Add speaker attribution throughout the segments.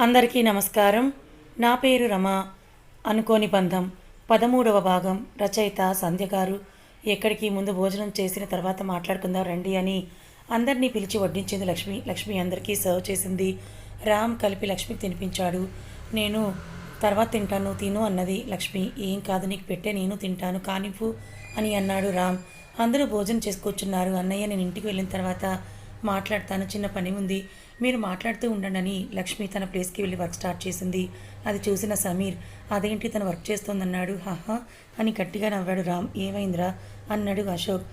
Speaker 1: అందరికీ నమస్కారం. నా పేరు రమ. అనుకోని బంధం. పదమూడవ భాగం. రచయిత సంధ్యగారు ఎక్కడికి ముందు భోజనం చేసిన తర్వాత మాట్లాడుకుందాం రండి అని అందరినీ పిలిచి వడ్డించింది లక్ష్మి. లక్ష్మి అందరికీ సర్వ్ చేసింది. రామ్ కలిపి లక్ష్మి తినిపించాడు. నేను తర్వాత తింటాను తిను అన్నది లక్ష్మి. ఏం కాదు నీకు పెట్టే నేను తింటాను. కానివ్వు అని అన్నాడు రామ్. అందరూ భోజనం చేసుకొచ్చున్నారు అన్నయ్య నేను ఇంటికి వెళ్ళిన తర్వాత మాట్లాడతాను. చిన్న పని ఉంది. మీరు మాట్లాడుతూ ఉండండి అని లక్ష్మి తన ప్లేస్కి వెళ్ళి వర్క్ స్టార్ట్ చేసింది. అది చూసిన సమీర్ అదేంటి తను వర్క్ చేస్తోందన్నాడు? హహా అని గట్టిగా నవ్వాడు రామ్. ఏమైందిరా? అన్నాడు అశోక్.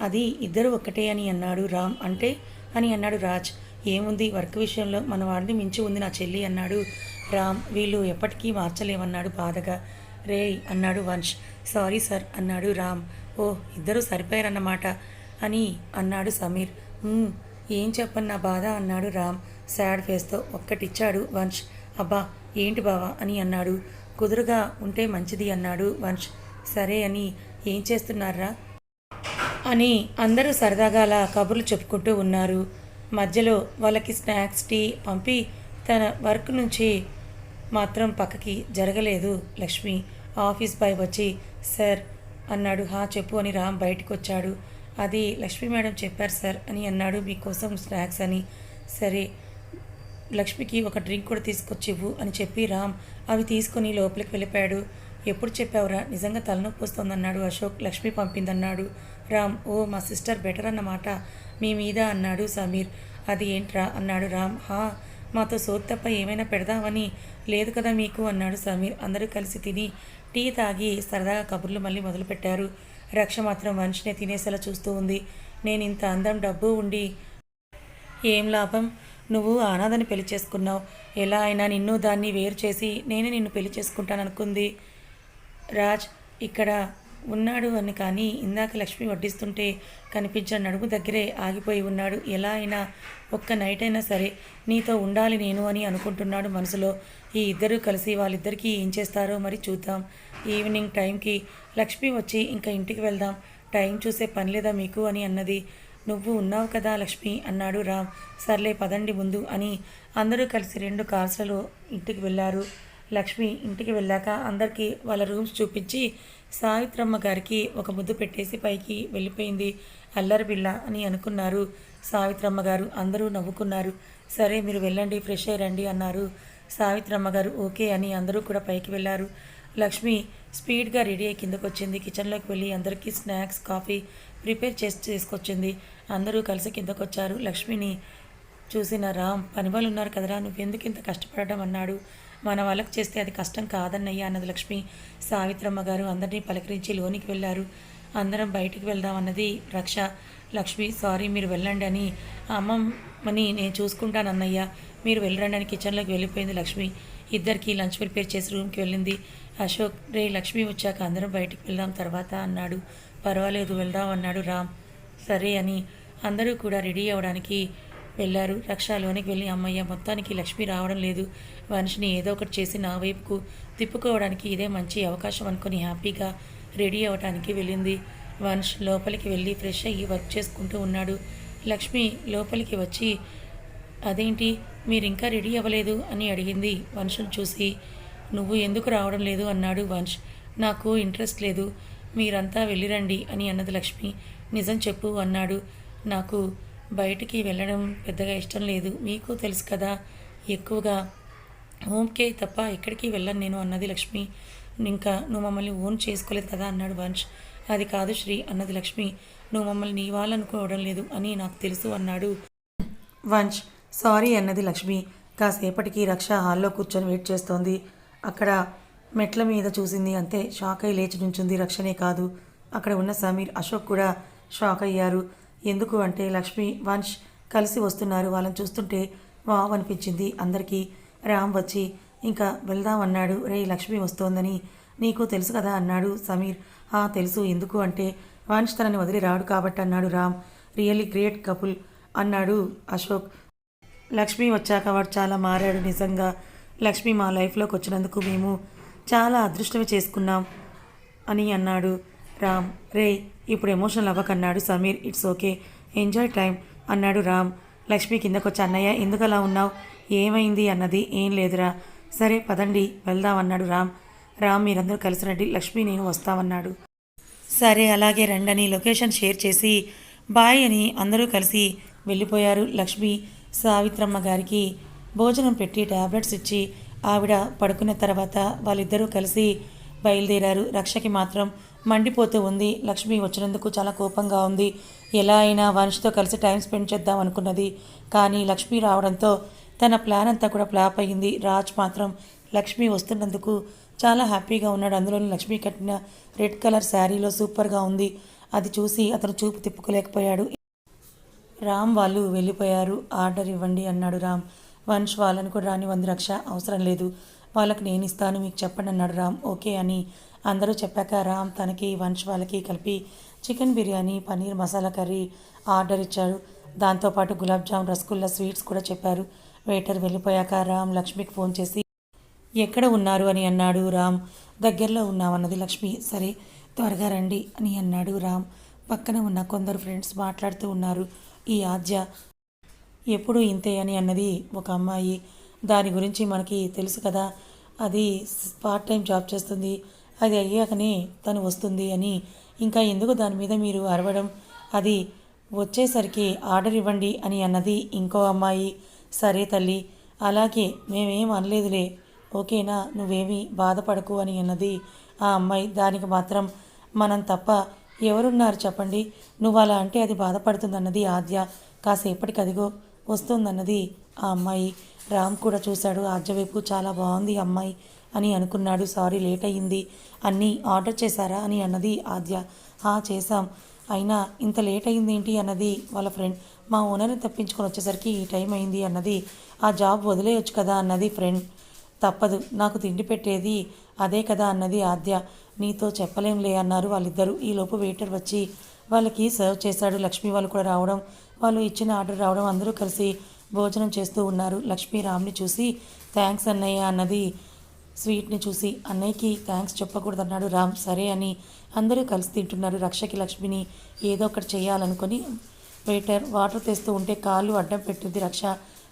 Speaker 1: అది ఇద్దరు ఒక్కటే అని అన్నాడు రామ్. అంటే? అని అన్నాడు రాజ్. ఏముంది? వర్క్ విషయంలో మన వాడిని మించి ఉంది నా చెల్లి అన్నాడు రామ్. వీళ్ళు ఎప్పటికీ మార్చలేమన్నాడు బాధగా. రే అన్నాడు వంశ్. సారీ సార్ అన్నాడు రామ్. ఓ ఇద్దరు సరిపోయారన్నమాట అని అన్నాడు సమీర్. ఏం చెప్పను నా బాధ? అన్నాడు రామ్. సాడ్ ఫేస్తో ఒక్కటిచ్చాడు వంశ్. అబ్బా ఏంటి బావా? అని అన్నాడు. కుదురుగా ఉంటే మంచిది అన్నాడు వంశ్. సరే అని ఏం చేస్తున్నారా అని అందరూ సరదాగా అలా కబుర్లు చెప్పుకుంటూ ఉన్నారు. మధ్యలో వాళ్ళకి స్నాక్స్ టీ పంపి తన వర్క్ నుంచి మాత్రం పక్కకి జరగలేదు లక్ష్మి. ఆఫీస్ బాయ్ వచ్చి సార్ అన్నాడు. హా చెప్పు అని రామ్ బయటకు వచ్చాడు అది లక్ష్మి మేడం చెప్పారు సార్ అని అన్నాడు మీకోసం స్నాక్స్ అని. సరే లక్ష్మికి ఒక డ్రింక్ కూడా తీసుకొచ్చివ్వు అని చెప్పి రామ్ అవి తీసుకొని లోపలికి వెళ్ళిపోయాడు. ఎప్పుడు చెప్పావురా? నిజంగా తలనొప్పి వస్తుందన్నాడు అశోక్. లక్ష్మి పంపిందన్నాడు. రామ్ ఓ మా సిస్టర్ బెటర్ అన్నమాట. మీ మీద అన్నాడు సమీర్. అది ఏంట్రా? అన్నాడు రామ్. హా మాతో సోది తప్ప ఏమైనా పెడదామని లేదు కదా మీకు? అన్నాడు సమీర్. అందరూ కలిసి తిని టీ తాగి సరదాగా కబుర్లు మళ్ళీ మొదలుపెట్టారు. రక్ష మాత్రం మనిషినే తినేసేలా చూస్తూ ఉంది. నేను ఇంత అందం డబ్బు ఉండి ఏం లాభం? నువ్వు అనాథని పెళ్ళి చేసుకున్నావు. ఎలా అయినా నిన్ను దాన్ని వేరు చేసి నేనే నిన్ను పెళ్ళి చేసుకుంటాననుకుంది. రాజ్ ఇక్కడ ఉన్నాడు అని కానీ ఇందాక లక్ష్మి వడ్డిస్తుంటే కనిపించిన నడుము దగ్గరే ఆగిపోయి ఉన్నాడు. ఎలా అయినా ఒక్క నైట్ అయినా సరే నీతో ఉండాలి నేను అని అనుకుంటున్నాడు మనసులో. ఈ ఇద్దరు కలిసి వాళ్ళిద్దరికీ ఏం చేస్తారో మరి చూద్దాం. ఈవినింగ్ టైంకి లక్ష్మి వచ్చి ఇంకా ఇంటికి వెళ్దాం. టైం చూసే పని లేదా మీకు? అని అన్నది. నువ్వు ఉన్నావు కదా లక్ష్మి అన్నాడు రామ్. సర్లే పదండి ముందు అని అందరూ కలిసి రెండు కార్స్లలో ఇంటికి వెళ్ళారు లక్ష్మి ఇంటికి వెళ్ళాక అందరికీ వాళ్ళ రూమ్స్ చూపించి సావిత్రమ్మ గారికి ఒక ముద్దు పెట్టేసి పైకి వెళ్ళిపోయింది అల్లరి పిల్ల అని అనుకున్నారు. సావిత్రమ్మ గారు అందరూ నవ్వుకున్నారు. సరే మీరు వెళ్ళండి ఫ్రెష్ అయ్యి రండి అన్నారు. సావిత్రమ్మ గారు ఓకే అని అందరూ కూడా పైకి వెళ్ళారు. లక్ష్మి స్పీడ్గా రెడీ అయ్యి కిందకు వచ్చింది కిచెన్లోకి వెళ్ళి అందరికీ స్నాక్స్ కాఫీ ప్రిపేర్ చేసి తీసుకొచ్చింది. అందరూ కలిసి కిందకు వచ్చారు లక్ష్మిని చూసిన రామ్ పని వాళ్ళు ఉన్నారు కదరా నువ్వెందుకు ఇంత కష్టపడటం అన్నాడు. మన వాళ్ళకి చేస్తే అది కష్టం కాదన్నయ్యా అన్నది లక్ష్మి. సావిత్రమ్మ గారు అందరినీ పలకరించి లోనికి వెళ్ళారు. అందరం బయటికి వెళ్దాం అన్నది రక్ష. లక్ష్మి సారీ మీరు వెళ్ళండి అని అమ్మమ్మని నేను చూసుకుంటాను అన్నయ్య మీరు వెళ్ళరండి అని కిచెన్లోకి వెళ్ళిపోయింది లక్ష్మి. ఇద్దరికి లంచ్ ప్రిపేర్ చేసి రూమ్కి వెళ్ళింది. అశోక్ రే లక్ష్మి వచ్చాక అందరం బయటికి వెళ్దాం తర్వాత అన్నాడు. పర్వాలేదు వెళ్దాం అన్నాడు రామ్. సరే అని అందరూ కూడా రెడీ అవ్వడానికి వెళ్ళారు. రక్షలోనికి వెళ్ళి అమ్మయ్య మొత్తానికి లక్ష్మి రావడం లేదు. మనిషిని ఏదో ఒకటి చేసి నా వైపుకు తిప్పుకోవడానికి ఇదే మంచి అవకాశం అనుకుని హ్యాపీగా రెడీ అవ్వడానికి వెళ్ళింది. వంశ్ లోపలికి వెళ్ళి ఫ్రెష్ అయ్యి వర్క్ చేసుకుంటూ ఉన్నాడు. లక్ష్మి లోపలికి వచ్చి అదేంటి మీరు ఇంకా రెడీ అవ్వలేదు అని అడిగింది. వంశుని చూసి నువ్వు ఎందుకు రావడం లేదు? అన్నాడు వంశ్. నాకు ఇంట్రెస్ట్ లేదు. మీరంతా వెళ్ళిరండి అని అన్నది లక్ష్మి. నిజం చెప్పు అన్నాడు. నాకు బయటికి వెళ్ళడం పెద్దగా ఇష్టం లేదు. మీకు తెలుసు కదా ఎక్కువగా హోమ్కే తప్ప ఎక్కడికి వెళ్ళను నేను అన్నది లక్ష్మి. ఇంకా నువ్వు మమ్మల్ని ఓన్ చేసుకోలేదు కదా అన్నాడు వంశ్. అది కాదు శ్రీ అన్నది లక్ష్మి. నువ్వు మమ్మల్ని నీ వాళ్ళనుకోవడం లేదు అని నాకు తెలుసు అన్నాడు వంశ్. సారీ అన్నది లక్ష్మి. కాసేపటికి రక్ష హాల్లో కూర్చొని వెయిట్ చేస్తోంది. అక్కడ మెట్ల మీద చూసింది అంతే. షాక్ అయి లేచి నుంచుంది. రక్షణే కాదు. అక్కడ ఉన్న సమీర్ అశోక్ కూడా షాక్ అయ్యారు. ఎందుకు అంటే లక్ష్మి వంశ్ కలిసి వస్తున్నారు. వాళ్ళని చూస్తుంటే వావ్ అనిపించింది. అందరికీ రామ్ వచ్చి ఇంకా వెళ్దాం అన్నాడు. రే లక్ష్మి వస్తోందని నీకు తెలుసు కదా అన్నాడు సమీర్. ఆ తెలుసు. ఎందుకు అంటే వంశ్ తనని వదిలి రాడు కాబట్టి అన్నాడు రామ్. రియల్లీ గ్రేట్ కపుల్ అన్నాడు అశోక్. లక్ష్మి వచ్చాక వాడు చాలా మారాడు నిజంగా. లక్ష్మి మా లైఫ్లోకి వచ్చినందుకు మేము చాలా అదృష్టమే చేసుకున్నాం అని అన్నాడు రామ్. రే ఇప్పుడు emotional అవ్వకన్నాడు Sameer. It's okay. Enjoy time అన్నాడు రామ్. లక్ష్మి కిందకొచ్చి అన్నయ్య ఎందుకు అలా ఉన్నావు? ఏమైంది? అన్నది. ఏం లేదురా. సరే పదండి వెళ్దాం అన్నాడు రామ్. రామ్ మీరందరూ కలిసి రండి. లక్ష్మి నేను వస్తామన్నాడు. సరే అలాగే రండని లొకేషన్ షేర్ చేసి బాయ్ అని అందరూ కలిసి వెళ్ళిపోయారు. లక్ష్మి సావిత్రమ్మ గారికి భోజనం పెట్టి టాబ్లెట్స్ ఇచ్చి ఆవిడ పడుకున్న తర్వాత వాళ్ళిద్దరూ కలిసి బయలుదేరారు. రక్షకి మాత్రం మండిపోతూ ఉంది. లక్ష్మి వచ్చినందుకు చాలా కోపంగా ఉంది. ఎలా అయినా వంశతో కలిసి టైం స్పెండ్ చేద్దాం అనుకున్నది. కానీ లక్ష్మి రావడంతో తన ప్లాన్ అంతా కూడా ఫ్లాప్ అయ్యింది రాజ్ మాత్రం లక్ష్మి వస్తున్నందుకు చాలా హ్యాపీగా ఉన్నాడు. అందులోని లక్ష్మి కట్టిన రెడ్ కలర్ శారీలో సూపర్గా ఉంది. అది చూసి అతను చూపు తిప్పుకోలేకపోయాడు. రామ్ వాళ్ళు వెళ్ళిపోయారు. ఆర్డర్ ఇవ్వండి అన్నాడు రామ్. వంశ్ వాళ్ళని కూడా రానివ్వంది రక్ష అవసరం లేదు. వాళ్ళకి నేను ఇస్తాను మీకు చెప్పండి అన్నాడు రామ్. ఓకే అని అందరూ చెప్పాక రామ్ తనకి వంశ్ వాళ్ళకి కలిపి chicken biryani paneer masala curry order ఇచ్చాడు. దాంతోపాటు గులాబ్ జామ్ రసగుల్లా స్వీట్స్ కూడా చెప్పారు. వెయిటర్ వెళ్ళిపోయాక రామ్ లక్ష్మికి ఫోన్ చేసి ఎక్కడ ఉన్నారు అని అన్నాడు రామ్. దగ్గరలో ఉన్నామన్నది లక్ష్మి. సరే త్వరగా రండి అని అన్నాడు రామ్. పక్కన ఉన్న కొందరు ఫ్రెండ్స్ మాట్లాడుతూ ఉన్నారు. ఈ ఆద్య ఎప్పుడు ఇంతే అని అన్నది ఒక అమ్మాయి. దాని గురించి మనకి తెలుసు కదా. అది పార్ట్ టైం జాబ్ చేస్తుంది. అది అయ్యాకనే తను వస్తుంది అని. ఇంకా ఎందుకు దాని మీద మీరు అరవడం? అది వచ్చేసరికి ఆర్డర్ ఇవ్వండి అని అన్నది ఇంకో అమ్మాయి. సరే తల్లి అలాగే మేమేం అనలేదులే. ఓకేనా? నువ్వేమీ బాధపడకు అని అన్నది ఆ అమ్మాయి. దానికి మాత్రం మనం తప్ప ఎవరున్నారు చెప్పండి? నువ్వు అలా అంటే అది బాధపడుతుందన్నది ఆద్య. కాసేపటికి అదిగో వస్తుందన్నది ఆ అమ్మాయి. రామ్ కూడా చూశాడు ఆద్యవైపు చాలా బాగుంది అమ్మాయి అని అనుకున్నాడు. సారీ లేట్ అయ్యింది. అన్నీ ఆర్డర్ చేశారా అని అన్నది ఆద్య. "ఆ, చేశాం. అయినా ఇంత లేట్ అయింది ఏంటి అన్నది వాళ్ళ ఫ్రెండ్. మా ఓనర్ని తప్పించుకొని వచ్చేసరికి ఈ టైం అయింది అన్నది ఆ జాబ్ వదిలేయొచ్చు కదా అన్నది ఫ్రెండ్. తప్పదు నాకు తిండి పెట్టేది అదే కదా అన్నది ఆద్య. నీతో చెప్పలేంలే అన్నారు వాళ్ళిద్దరూ. ఈలోపు వెయిటర్ వచ్చి వాళ్ళకి సర్వ్ చేశాడు. లక్ష్మి వాళ్ళు కూడా రావడం వాళ్ళు ఇచ్చిన ఆర్డర్ రావడం అందరూ కలిసి భోజనం చేస్తూ ఉన్నారు. లక్ష్మి రామ్ని చూసి థ్యాంక్స్ అన్నయ్య అన్నది స్వీట్ని చూసి అన్నయ్యకి థ్యాంక్స్ చెప్పకూడదు అన్నాడు రామ్ సరే అని అందరూ కలిసి తింటున్నారు. రక్షకి లక్ష్మిని ఏదో ఒకటి చేయాలనుకొని వెయిటర్ వాటర్ తెస్తూ ఉంటే కాళ్ళు అడ్డం పెట్టింది రక్ష.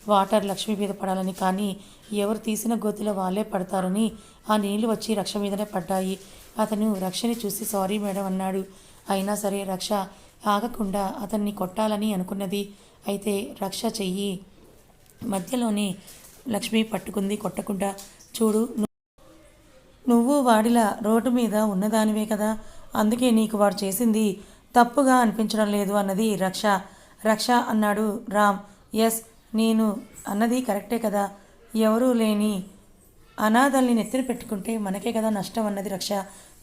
Speaker 1: వాటర్ లక్ష్మి మీద పడాలని కానీ ఎవరు తీసిన గోతిలో వాళ్ళే పడతారని ఆ నీళ్ళు వచ్చి రక్ష మీదనే పడ్డాయి. అతను రక్షని చూసి సారీ మేడం అన్నాడు. అయినా సరే రక్ష ఆగకుండా అతన్ని కొట్టాలని అనుకున్నది. అయితే రక్ష చెయ్యి. మధ్యలోనే లక్ష్మి పట్టుకుంది కొట్టకుండా. చూడు నువ్వు వాడిలా రోడ్డు మీద ఉన్నదానివే కదా. అందుకే నీకు వాడు చేసింది తప్పుగా అనిపించడం లేదు అన్నది రక్ష. రక్ష అన్నాడు రామ్. ఎస్ నేను అన్నది కరెక్టే కదా. ఎవరూ లేని అనాథల్ని నెత్తిన పెట్టుకుంటే మనకే కదా నష్టం అన్నది Raksha.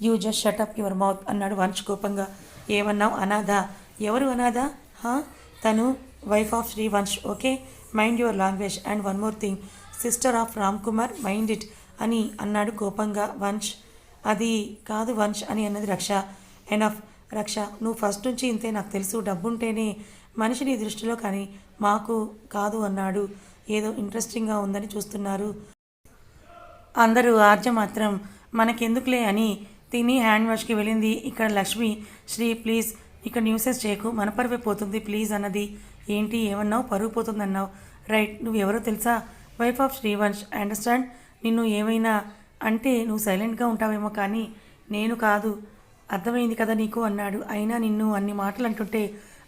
Speaker 1: You just up your mouth అన్నాడు వంశ్ కోపంగా. ఏమన్నావు? అనాథ. ఎవరు అనాథ? హా? తను wife of Shri Vansh okay mind your language and one more thing sister of Ram Kumar mind it అని అన్నాడు కోపంగా వంశ్ అది కాదు వంశ్ అని అన్నది రక్ష. ఎనఫ్ రక్ష నువ్వు ఫస్ట్ నుంచి ఇంతే నాకు తెలుసు. డబ్బుంటేనే మనిషిని దృష్టిలో కానీ మాకు కాదు అన్నాడు. ఏదో ఇంట్రెస్టింగ్గా ఉందని చూస్తున్నారు. అందరూ ఆర్జ మాత్రం మనకెందుకులే అని తిని హ్యాండ్ వాష్కి వెళ్ళింది ఇక్కడ లక్ష్మి. శ్రీ ప్లీజ్ ఇక్కడ న్యూసెస్ చేయకు. మన పరువే పోతుంది ప్లీజ్ అన్నది. ఏంటి ఏమన్నావు? పరువు పోతుందన్నావు. రైట్ నువ్వు ఎవరో తెలుసా? Wife of Shrivansh understand? నిన్ను ఏమైనా అంటే నువ్వు సైలెంట్గా ఉంటావేమో కానీ నేను కాదు. అర్థమైంది కదా నీకు అన్నాడు. అయినా నిన్ను అన్ని మాటలు అంటుంటే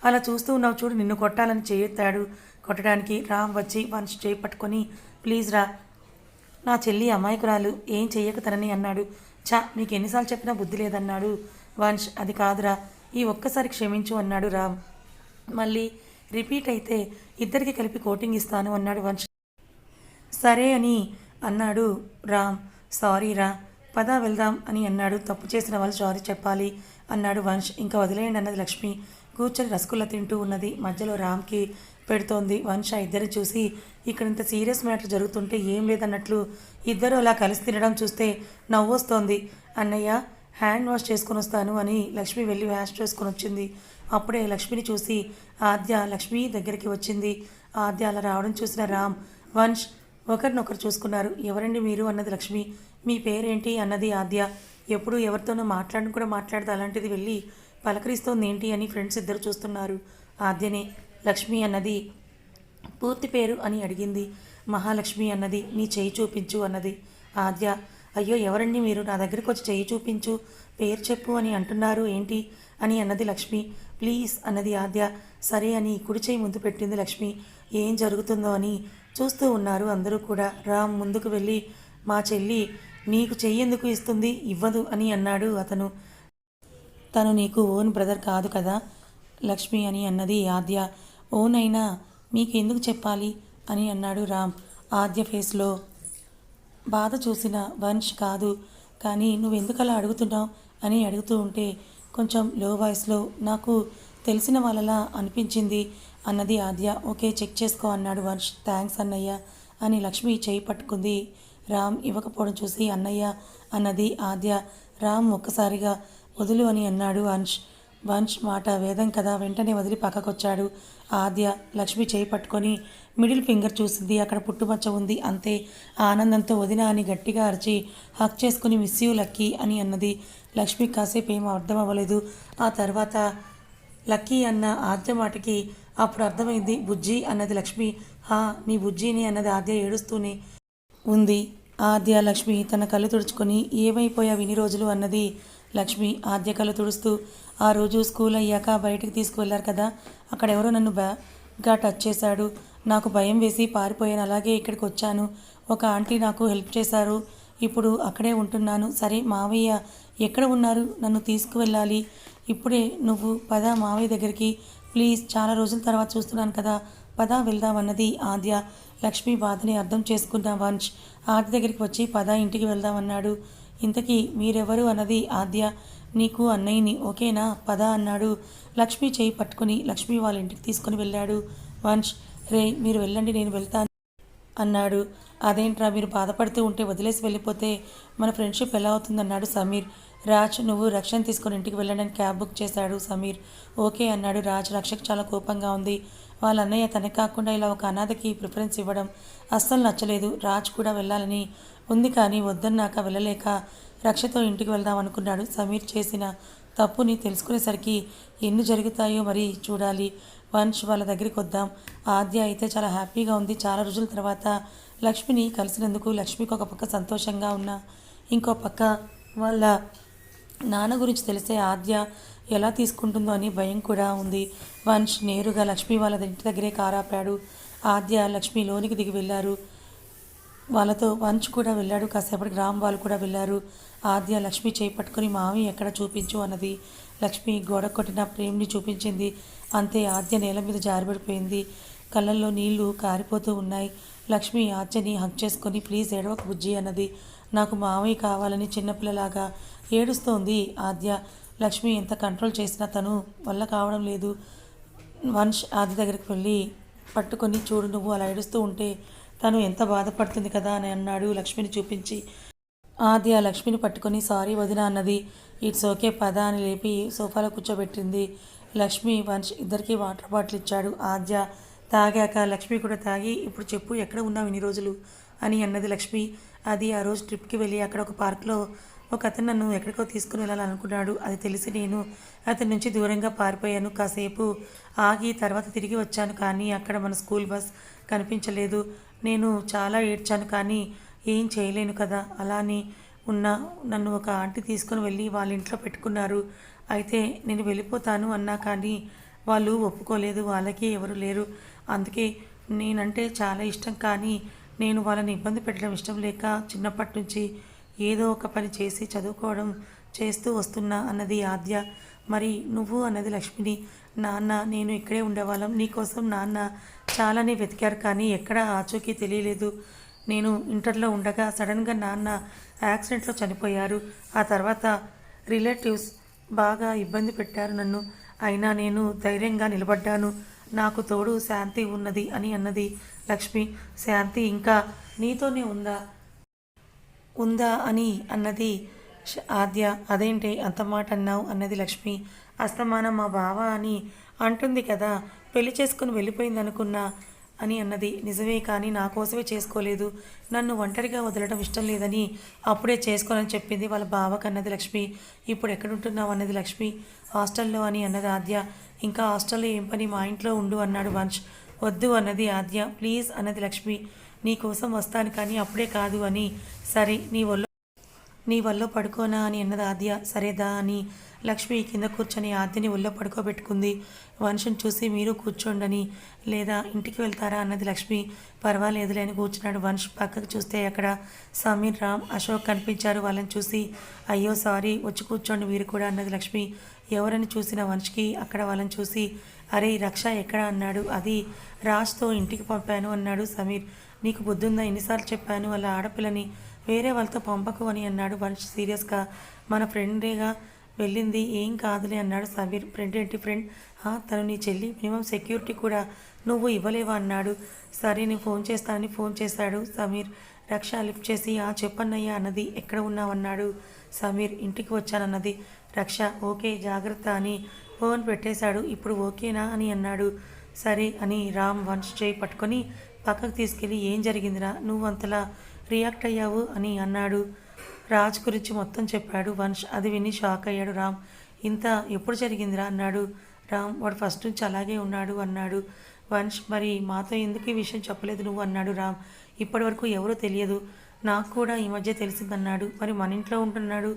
Speaker 1: అలా చూస్తూ ఉన్నావు చూడు నిన్ను కొట్టాలని చేయెత్తాడు కొట్టడానికి రామ్ వచ్చి వంశ్ చేయి పట్టుకొని ప్లీజ్ రా నా చెల్లి అమాయకురాలు ఏం చేయక తనని అన్నాడు. చా మీకు ఎన్నిసార్లు చెప్పినా బుద్ధి లేదన్నాడు వంశ్ అది కాదురా ఈ ఒక్కసారి క్షమించు అన్నాడు రామ్. మళ్ళీ రిపీట్ అయితే ఇద్దరికి కలిపి కోటింగ్ ఇస్తాను అన్నాడు వంశ్ సరే అని అన్నాడు రామ్. సారీ రా పదా వెళ్దాం అని అన్నాడు. తప్పు చేసిన వాళ్ళు సారీ చెప్పాలి అన్నాడు వంశ్ ఇంకా వదిలేయండి అన్నది లక్ష్మి. కూర్చొని రసగుల్లా తింటూ ఉన్నది. మధ్యలో రామ్కి పెడుతోంది. వంశ ఇద్దరిని చూసి ఇక్కడ ఇంత సీరియస్ మ్యాటర్ జరుగుతుంటే ఏం లేదన్నట్లు ఇద్దరు అలా కలిసి తినడం చూస్తే నవ్వొస్తోంది. అన్నయ్య హ్యాండ్ వాష్ చేసుకొని వస్తాను అని లక్ష్మి వెళ్ళి వాష్ చేసుకొని వచ్చింది. అప్పుడే లక్ష్మిని చూసి ఆద్య లక్ష్మి దగ్గరికి వచ్చింది. ఆద్య అలా రావడం చూసిన రామ్ వంశ్ ఒకరినొకరు చూసుకున్నారు. ఎవరండి మీరు? అన్నది లక్ష్మి. మీ పేరేంటి? అన్నది ఆద్య. ఎప్పుడు ఎవరితోనో మాట్లాడను కూడా మాట్లాడదు. అలాంటిది వెళ్ళి పలకరిస్తోంది ఏంటి అని ఫ్రెండ్స్ ఇద్దరు చూస్తున్నారు. ఆద్యనే లక్ష్మి అన్నది పూర్తి పేరు అని అడిగింది. మహాలక్ష్మి అన్నది నీ చేయి చూపించు అన్నది. ఆద్య అయ్యో ఎవరండి మీరు? నా దగ్గరికి వచ్చి చేయి చూపించు పేరు చెప్పు అని అంటున్నారు. ఏంటి? అని అన్నది లక్ష్మి. ప్లీజ్ అన్నది ఆద్య. సరే అని కుడి చేయి ముందు పెట్టింది లక్ష్మి. ఏం జరుగుతుందో అని చూస్తూ ఉన్నారు అందరూ కూడా. రామ్ ముందుకు వెళ్ళి మా చెల్లి నీకు చెయ్యేందుకు ఇస్తుంది? ఇవ్వదు అని అన్నాడు అతను. తను నీకు ఓన్ బ్రదర్ కాదు కదా లక్ష్మి అని అన్నది ఆద్య. ఓ నైనా మీకు ఎందుకు చెప్పాలి? అని అన్నాడు రామ్ ఆద్య ఫేస్లో. బాధ చూసిన వంశ్ కాదు కానీ నువ్వెందుకు అలా అడుగుతున్నావు అని అడుగుతూ ఉంటే కొంచెం లో వాయిస్లో నాకు తెలిసిన వాళ్ళలా అనిపించింది అన్నది ఆద్య. ఓకే చెక్ చేసుకో అన్నాడు వంశ్ థ్యాంక్స్ అన్నయ్య అని లక్ష్మి చేయి పట్టుకుంది. రామ్ ఇవ్వకపోవడం చూసి అన్నయ్య అన్నది ఆద్య. రామ్ ఒక్కసారిగా వదులు అని అన్నాడు వంశ్ వంశ్ మాట వేదం కదా వెంటనే వదిలి పక్కకొచ్చాడు. ఆద్య లక్ష్మి చేయి పట్టుకొని మిడిల్ ఫింగర్ చూసింది. అక్కడ పుట్టుమచ్చ ఉంది అంతే. ఆనందంతో వదిన అని గట్టిగా అరిచి హక్ చేసుకుని మిస్ యూ లక్కీ అని అన్నది. లక్ష్మి కాసేపు ఏం అర్థం అవ్వలేదు. ఆ తర్వాత లక్కీ అన్న ఆద్య మాటకి అప్పుడు అర్థమైంది బుజ్జి అన్నది లక్ష్మి. హా నీ బుజ్జిని అన్నది ఆద్య ఏడుస్తూనే ఉంది. ఆద్య లక్ష్మి తన కళ్ళు తుడుచుకొని ఏమైపోయావు ఇన్ని రోజులు అన్నది లక్ష్మి ఆద్య కళ్ళు తుడుస్తూ ఆ రోజు స్కూల్ అయ్యాక బయటకు తీసుకువెళ్ళారు కదా. అక్కడ ఎవరో నన్ను బ్యాగ్గా టచ్ చేశాడు. నాకు భయం వేసి పారిపోయాను. అలాగే ఇక్కడికి వచ్చాను. ఒక ఆంటీ నాకు హెల్ప్ చేశారు. ఇప్పుడు అక్కడే ఉంటున్నాను. సరే మావయ్య ఎక్కడ ఉన్నారు? నన్ను తీసుకువెళ్ళాలి. ఇప్పుడే నువ్వు పద మావయ్య దగ్గరికి. ప్లీజ్ చాలా రోజుల తర్వాత చూస్తున్నాను కదా. పద వెళ్దామన్నది ఆద్య. లక్ష్మి బాధని అర్థం చేసుకున్న వంశ్ ఆద్య దగ్గరికి వచ్చి పద ఇంటికి వెళ్దామన్నాడు. ఇంతకీ మీరెవరు అన్నది ఆద్య. నీకు అన్నయ్యని ఓకేనా? పద అన్నాడు. లక్ష్మి చేయి పట్టుకుని లక్ష్మి వాళ్ళ ఇంటికి తీసుకుని వెళ్ళాడు. వంశ్ రే మీరు వెళ్ళండి నేను వెళ్తాను అన్నాడు. అదేంట్రా మీరు బాధపడుతూ ఉంటే వదిలేసి వెళ్ళిపోతే మన ఫ్రెండ్షిప్ ఎలా అవుతుందన్నాడు సమీర్. రాజ్ నువ్వు రక్షణ తీసుకొని ఇంటికి వెళ్ళడానికి క్యాబ్ బుక్ చేశాడు సమీర్. ఓకే అన్నాడు రాజ్. రక్షకు చాలా కోపంగా ఉంది. వాళ్ళ అన్నయ్య తనకి కాకుండా ఇలా ఒక అనాథకి ప్రిఫరెన్స్ ఇవ్వడం అస్సలు నచ్చలేదు. రాజ్ కూడా వెళ్ళాలని ఉంది కానీ వద్దన్నాక వెళ్ళలేక రక్షతో ఇంటికి వెళ్దాం అనుకున్నాడు. సమీర్ చేసిన తప్పుని తెలుసుకునేసరికి ఎన్ని జరుగుతాయో మరి చూడాలి. వంశ్ వాళ్ళ దగ్గరికి వద్దాం. ఆద్య అయితే చాలా హ్యాపీగా ఉంది. చాలా రోజుల తర్వాత లక్ష్మిని కలిసినందుకు లక్ష్మికి ఒక పక్క సంతోషంగా ఉన్న ఇంకో పక్క వాళ్ళ నాన్న గురించి తెలిసే ఆద్య ఎలా తీసుకుంటుందో అని భయం కూడా ఉంది. వంశ్ నేరుగా లక్ష్మి వాళ్ళ ఇంటి దగ్గరే కారాపాడు. ఆద్య లక్ష్మి లోనికి దిగి వెళ్ళారు. వాళ్ళతో వంచ్ కూడా వెళ్ళాడు. కాసేపటికి రామ్ వాళ్ళు కూడా వెళ్ళారు. ఆద్య లక్ష్మి చేయి మావి ఎక్కడ చూపించు అన్నది. లక్ష్మి గోడ కొట్టిన ప్రేమ్ని చూపించింది. అంతే ఆద్య నేల మీద జారిపడిపోయింది. కళ్ళల్లో నీళ్ళు కారిపోతూ ఉన్నాయి. లక్ష్మి ఆద్యని హక్ చేసుకొని ప్లీజ్ ఏడవక బుజ్జి అన్నది. నాకు మావయ్య కావాలని చిన్నపిల్లలాగా ఏడుస్తోంది ఆద్య. లక్ష్మి ఎంత కంట్రోల్ చేసినా తను వల్ల కావడం లేదు. వంశ్ ఆది దగ్గరికి వెళ్ళి పట్టుకొని చూడు నువ్వు అలా ఏడుస్తూ ఉంటే తను ఎంత బాధపడుతుంది కదా అని అన్నాడు లక్ష్మిని చూపించి. ఆది ఆ లక్ష్మిని పట్టుకొని సారీ వదిన అన్నది. ఇట్స్ ఓకే పద అని లేపి సోఫాలో కూర్చోబెట్టింది. లక్ష్మి వంశ్ ఇద్దరికీ వాటర్ బాటిల్ ఇచ్చాడు. ఆద్య తాగాక లక్ష్మి కూడా తాగి ఇప్పుడు చెప్పు ఎక్కడ ఉన్నావు ఇన్ని రోజులు? అని అన్నది లక్ష్మి. అది ఆ రోజు ట్రిప్కి వెళ్ళి అక్కడ ఒక పార్క్లో ఒక అతను నన్ను ఎక్కడికో తీసుకుని వెళ్ళాలనుకున్నాడు. అది తెలిసి నేను అతని నుంచి దూరంగా పారిపోయాను. కాసేపు ఆగి తర్వాత తిరిగి వచ్చాను కానీ అక్కడ మన స్కూల్ బస్ కనిపించలేదు. నేను చాలా ఏడ్చాను కానీ ఏం చేయలేను కదా అలానే ఉన్న నన్ను ఒక ఆంటీ తీసుకొని వెళ్ళి వాళ్ళ ఇంట్లో పెట్టుకున్నారు. అయితే నేను వెళ్ళిపోతాను అన్నా కానీ వాళ్ళు ఒప్పుకోలేదు. వాళ్ళకి ఎవరు లేరు. అందుకే నేనంటే చాలా ఇష్టం కానీ నేను వాళ్ళని ఇబ్బంది పెట్టడం ఇష్టం లేక చిన్నప్పటి నుంచి ఏదో ఒక పని చేసి చదువుకోవడం చేస్తూ వస్తున్నా అన్నది ఆద్య. మరి నువ్వు అన్నది లక్ష్మిని నాన్న నేను ఇక్కడే ఉండేవాళ్ళం. నీకోసం నాన్న చాలానే వెతికారు కానీ ఎక్కడ ఆచూకీ తెలియలేదు. నేను ఇంటర్లో ఉండగా సడన్గా నాన్న యాక్సిడెంట్లో చనిపోయారు. ఆ తర్వాత రిలేటివ్స్ బాగా ఇబ్బంది పెట్టారు నన్ను. అయినా నేను ధైర్యంగా నిలబడ్డాను. నాకు తోడు శాంతి ఉన్నది అని అన్నది. లక్ష్మి శాంతి ఇంకా నీతోనే ఉందా? ఉందా అని అన్నది ఆద్య. అదేంటి అంత మాట అన్నావు అన్నది లక్ష్మి. అస్తమానం మా బావ అని అంటుంది కదా పెళ్ళి చేసుకుని వెళ్ళిపోయింది అనుకున్నా అని అన్నది. నిజమే కానీ నా కోసమే చేసుకోలేదు. నన్ను ఒంటరిగా వదలడం ఇష్టం లేదని అప్పుడే చేసుకోనని చెప్పింది వాళ్ళ బావకు అన్నది లక్ష్మి. ఇప్పుడు ఎక్కడుంటున్నావు అన్నది లక్ష్మి. హాస్టల్లో అని అన్నది ఆద్య. ఇంకా హాస్టల్లో ఏం పని? మా ఇంట్లో ఉండు అన్నాడు వంశ్. వద్దు అన్నది ఆద్య. ప్లీజ్ అన్నది లక్ష్మి. నీ కోసం వస్తాను కానీ అప్పుడే కాదు అని. సరే నీ వల్ల నీ వల్ల పడుకోనా అని అన్నది ఆద్య. సరేదా అని లక్ష్మి కింద కూర్చొని ఆద్యని ఒళ్ళో పడుకోబెట్టుకుంది. వంశం చూసి మీరు కూర్చోండని లేదా ఇంటికి వెళ్తారా అన్నది లక్ష్మి. పర్వాలేదులే అని కూర్చున్నాడు వంశ్. పక్కకు చూస్తే అక్కడ సమీర్ రామ్ అశోక్ కనిపించారు. వాళ్ళని చూసి అయ్యో సారీ వచ్చి కూర్చోండి మీరు కూడా అన్నది లక్ష్మి. ఎవరని చూసిన మనిషికి అక్కడ వాళ్ళని చూసి అరే రక్ష ఎక్కడ? అన్నాడు. అది రాజ్తో ఇంటికి పంపాను అన్నాడు సమీర్. నీకు బుద్ధుందా? ఎన్నిసార్లు చెప్పాను వాళ్ళ ఆడపిల్లని వేరే వాళ్ళతో పంపకు అని అన్నాడు వంశ్ సీరియస్గా. మన ఫ్రెండేగా వెళ్ళింది ఏం కాదులే అన్నాడు సమీర్. ఫ్రెండ్ ఏంటి ఫ్రెండ్? తను నీ చెల్లి. మినిమం సెక్యూరిటీ కూడా నువ్వు ఇవ్వలేవా? అన్నాడు. సరే నేను ఫోన్ చేస్తానని ఫోన్ చేశాడు సమీర్. రక్ష లిఫ్ట్ చేసి ఆ చెప్పన్నయ్యా అన్నది. ఎక్కడ ఉన్నావన్నాడు సమీర్. ఇంటికి వచ్చానన్నది. రక్ష ఓకే జాగ్రత్త అని ఫోన్ పెట్టేశాడు. ఇప్పుడు ఓకేనా అని అన్నాడు. సరే అని రామ్ వంశ్ చేయి పట్టుకొని పక్కకు తీసుకెళ్ళి ఏం జరిగిందిరా? నువ్వు అంతలా రియాక్ట్ అయ్యావు అని అన్నాడు. రాజ్ గురించి మొత్తం చెప్పాడు వంశ్ అది విని షాక్ అయ్యాడు రామ్. ఇంత ఎప్పుడు జరిగిందిరా? అన్నాడు రామ్. వాడు ఫస్ట్ నుంచి అలాగే ఉన్నాడు అన్నాడు వంశ్ మరి మాతో ఎందుకు ఈ విషయం చెప్పలేదు నువ్వు? అన్నాడు రామ్. ఇప్పటి వరకు ఎవరో తెలియదు. నాకు కూడా ఈ మధ్య తెలిసిందన్నాడు. మరి మన ఇంట్లో ఉంటున్నాడు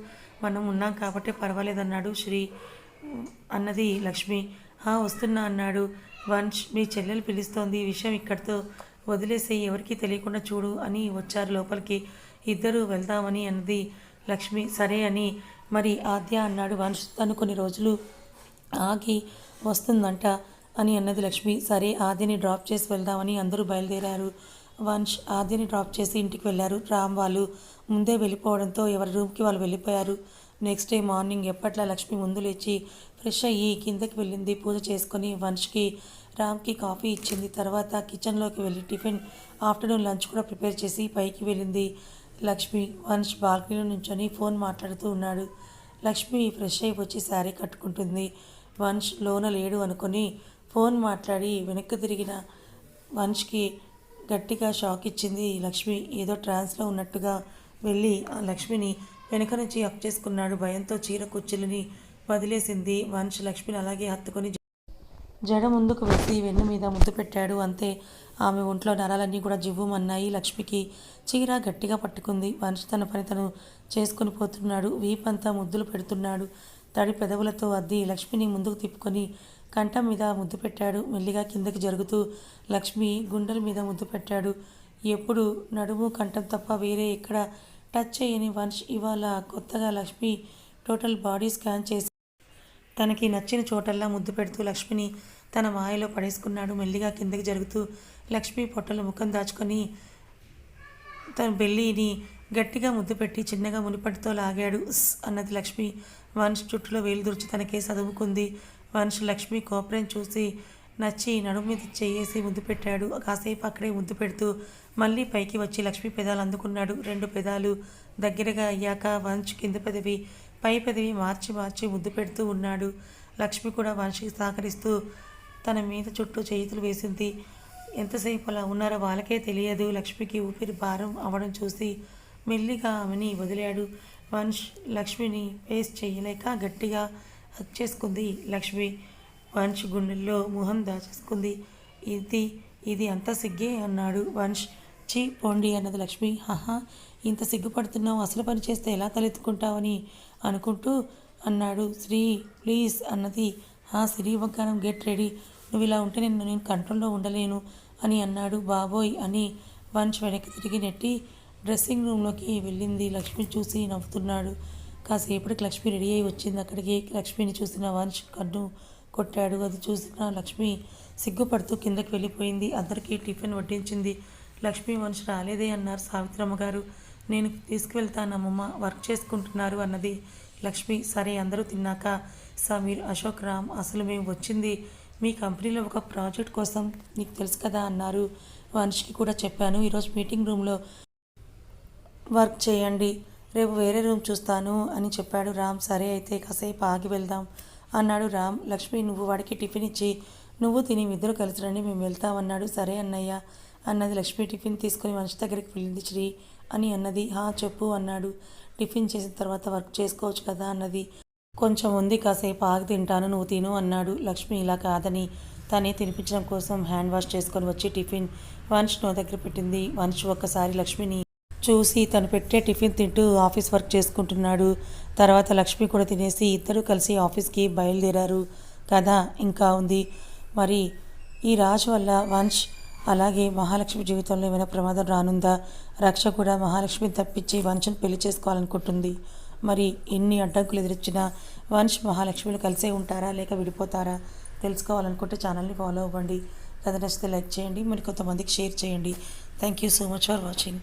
Speaker 1: మనం ఉన్నాం కాబట్టి పర్వాలేదన్నాడు శ్రీ అన్నది లక్ష్మి. "ఆ, వస్తున్నా అన్నాడు. వంశ్ మీ చెల్లెలు పిలుస్తోంది ఈ విషయం ఇక్కడితో వదిలేసి ఎవరికీ తెలియకుండా చూడు అని వచ్చారు లోపలికి. ఇద్దరు వెళ్దామని అన్నది లక్ష్మి. సరే అని. మరి ఆద్య అన్నాడు వంశ్ తను కొన్ని రోజులు ఆగి వస్తుందంట అని అన్నది లక్ష్మి. సరే ఆద్యని డ్రాప్ చేసి వెళ్దామని అందరూ బయలుదేరారు. వంశ్ ఆద్యని డ్రాప్ చేసి ఇంటికి వెళ్ళారు. రామ్ వాళ్ళు ముందే వెళ్ళిపోవడంతో ఎవరి రూమ్కి వాళ్ళు వెళ్ళిపోయారు. నెక్స్ట్ డే మార్నింగ్ ఎప్పట్లా లక్ష్మి ముందు లేచి ఫ్రెష్ అయ్యి కిందకి వెళ్ళింది. పూజ చేసుకొని వంశ్కి రామ్కి కాఫీ ఇచ్చింది. తర్వాత కిచెన్లోకి వెళ్ళి టిఫిన్ ఆఫ్టర్నూన్ లంచ్ కూడా ప్రిపేర్ చేసి పైకి వెళ్ళింది. లక్ష్మి వంశ్ బాల్కనీలో నుంచొని ఫోన్ మాట్లాడుతూ ఉన్నాడు. లక్ష్మి ఫ్రెష్ అయి వచ్చి శారీ కట్టుకుంటుంది. వంశ్ లోన లేడు అనుకొని ఫోన్ మాట్లాడి వెనక్కి తిరిగిన వంశ్కి గట్టిగా షాక్ ఇచ్చింది లక్ష్మి. ఏదో ట్రాన్స్లో ఉన్నట్టుగా వెళ్ళి ఆ లక్ష్మిని వెనక నుంచి అప్ చేసుకున్నాడు. భయంతో చీర కుచ్చులని వదిలేసింది. వంశ్ లక్ష్మిని అలాగే హత్తుకొని జడ ముందుకు వేసి వెన్ను మీద ముద్దు పెట్టాడు. అంతే. ఆమె ఒంట్లో నరాలన్నీ కూడా జివ్వుమన్నాయి. లక్ష్మికి చీర గట్టిగా పట్టుకుంది. వంశ్ తన పని తను చేసుకుని పోతున్నాడు. వీపంతా ముద్దులు పెడుతున్నాడు. తడి పెదవులతో అద్ది లక్ష్మిని ముందుకు తిప్పుకొని కంఠం మీద ముద్దు పెట్టాడు. మెల్లిగా కిందకి జరుగుతూ లక్ష్మి గుండెల మీద ముద్దు పెట్టాడు. ఎప్పుడు నడుము కంఠం తప్ప వేరే ఎక్కడ టచ్ చేయని వంశ్ ఇవాళ కొత్తగా లక్ష్మి టోటల్ బాడీ స్కాన్ చేసి తనకి నచ్చిన చోటల్లా ముద్దు పెడుతూ లక్ష్మిని తన మాయలో పడేసుకున్నాడు. మెల్లిగా కిందకి జరుగుతూ లక్ష్మి పొట్టలు ముఖం దాచుకొని తన బెల్లిని గట్టిగా ముద్దు పెట్టి చిన్నగా మునిపటితో లాగాడు. అన్నది లక్ష్మి. వంశ్ చుట్టులో వేలు దుర్చి తనకే చదువుకుంది. మనిషి లక్ష్మి కోపరం చూసి నచ్చి నడుము మీద చేయేసి ముద్దు పెట్టాడు. కాసేపు అక్కడే ముద్దు పెడుతూ మళ్ళీ పైకి వచ్చి లక్ష్మి పెదాలు అందుకున్నాడు. రెండు పెదాలు దగ్గరగా అయ్యాక వంశ్ కింద పెదవి పై పెదవి మార్చి మార్చి ముద్దు పెడుతూ ఉన్నాడు. లక్ష్మి కూడా వంశీకి సహకరిస్తూ తన మీద చుట్టూ చేతులు వేసింది. ఎంతసేపు అలా ఉన్నారో వాళ్ళకే తెలియదు. లక్ష్మికి ఊపిరి భారం అవడం చూసి మెల్లిగా ఆమెని వదిలాడు. వంశ్ లక్ష్మిని ఫేస్ చేయలేక గట్టిగా హక్ చేసుకుంది లక్ష్మి వంశ్ గుండెల్లో మొహం దాచేసుకుంది. ఇది ఇది అంత సిగ్గే అన్నాడు వంశ్ చీ పోండి అన్నది లక్ష్మి. హహా ఇంత సిగ్గుపడుతున్నావు అసలు పని చేస్తే ఎలా తలెత్తుకుంటావని అనుకుంటూ అన్నాడు శ్రీ. ప్లీజ్ అన్నది. ఆ శ్రీ బంగారం గెట్ రెడీ. నువ్వు ఇలా ఉంటే నేను నేను కంట్రోల్లో ఉండలేను అని అన్నాడు బాబోయ్ అని వంశ్ వెనక్కి తిరిగి నెట్టి డ్రెస్సింగ్ రూమ్లోకి వెళ్ళింది. లక్ష్మి చూసి నవ్వుతున్నాడు. కాసేపటికి లక్ష్మి రెడీ అయి వచ్చింది. అక్కడికి లక్ష్మిని చూసిన వంశ్ కన్ను కొట్టాడు. అది చూసిన లక్ష్మి సిగ్గుపడుతూ కిందకి వెళ్ళిపోయింది. అందరికీ టిఫిన్ వడ్డించింది. లక్ష్మి వంశ్ రాలేదే అన్నారు సావిత్రమ్మ గారు. నేను తీసుకువెళ్తాను అమ్మమ్మ వర్క్ చేసుకుంటున్నారు అన్నది లక్ష్మి. సరే అందరూ తిన్నాక సమీర్ అశోక్ రామ్ అసలు మేము వచ్చింది. మీ కంపెనీలో ఒక ప్రాజెక్ట్ కోసం నీకు తెలుసు కదా అన్నారు. వంశ్కి కూడా చెప్పాను. ఈరోజు మీటింగ్ రూమ్లో వర్క్ చేయండి. రేపు వేరే రూమ్ చూస్తాను అని చెప్పాడు రామ్. సరే అయితే కాసేపు ఆగి వెళ్దాం అన్నాడు రామ్. లక్ష్మి నువ్వు వాడికి టిఫిన్ ఇచ్చి నువ్వు తిని మీ ఇద్దరు కలిసి రండి మేము వెళ్తామన్నాడు సరే అన్నయ్య అన్నది లక్ష్మి టిఫిన్ తీసుకొని మనిషి దగ్గరికి వెళ్ళింది శ్రీ అని అన్నది. హా చెప్పు అన్నాడు. టిఫిన్ చేసిన తర్వాత వర్క్ చేసుకోవచ్చు కదా అన్నది. కొంచెం ఉంది కాసేపు ఆగి తింటాను నువ్వు తిను అన్నాడు. లక్ష్మి ఇలా కాదని తనే తినిపించడం కోసం హ్యాండ్ వాష్ చేసుకొని వచ్చి టిఫిన్ వంశ్ నో దగ్గర పెట్టింది. వంశ్ ఒక్కసారి లక్ష్మిని చూసి తను పెట్టే టిఫిన్ తింటూ ఆఫీస్ వర్క్ చేసుకుంటున్నాడు. తర్వాత లక్ష్మి కూడా తినేసి ఇద్దరు కలిసి ఆఫీస్కి బయలుదేరారు. కదా ఇంకా ఉంది. మరి ఈ రాజు వల్ల వంశ్ అలాగే మహాలక్ష్మి జీవితంలో ఏమైనా ప్రమాదం రానుందా? రక్ష కూడా మహాలక్ష్మిని తప్పించి వంశను పెళ్ళి చేసుకోవాలనుకుంటుంది. మరి ఎన్ని అడ్డంకులు ఎదురొచ్చినా వంశ్ మహాలక్ష్మిలు కలిసే ఉంటారా? లేక విడిపోతారా? తెలుసుకోవాలనుకుంటే ఛానల్ని ఫాలో అవ్వండి. కథ నచ్చితే లైక్ చేయండి. మరి కొంతమందికి షేర్ చేయండి. Thank you so much for watching.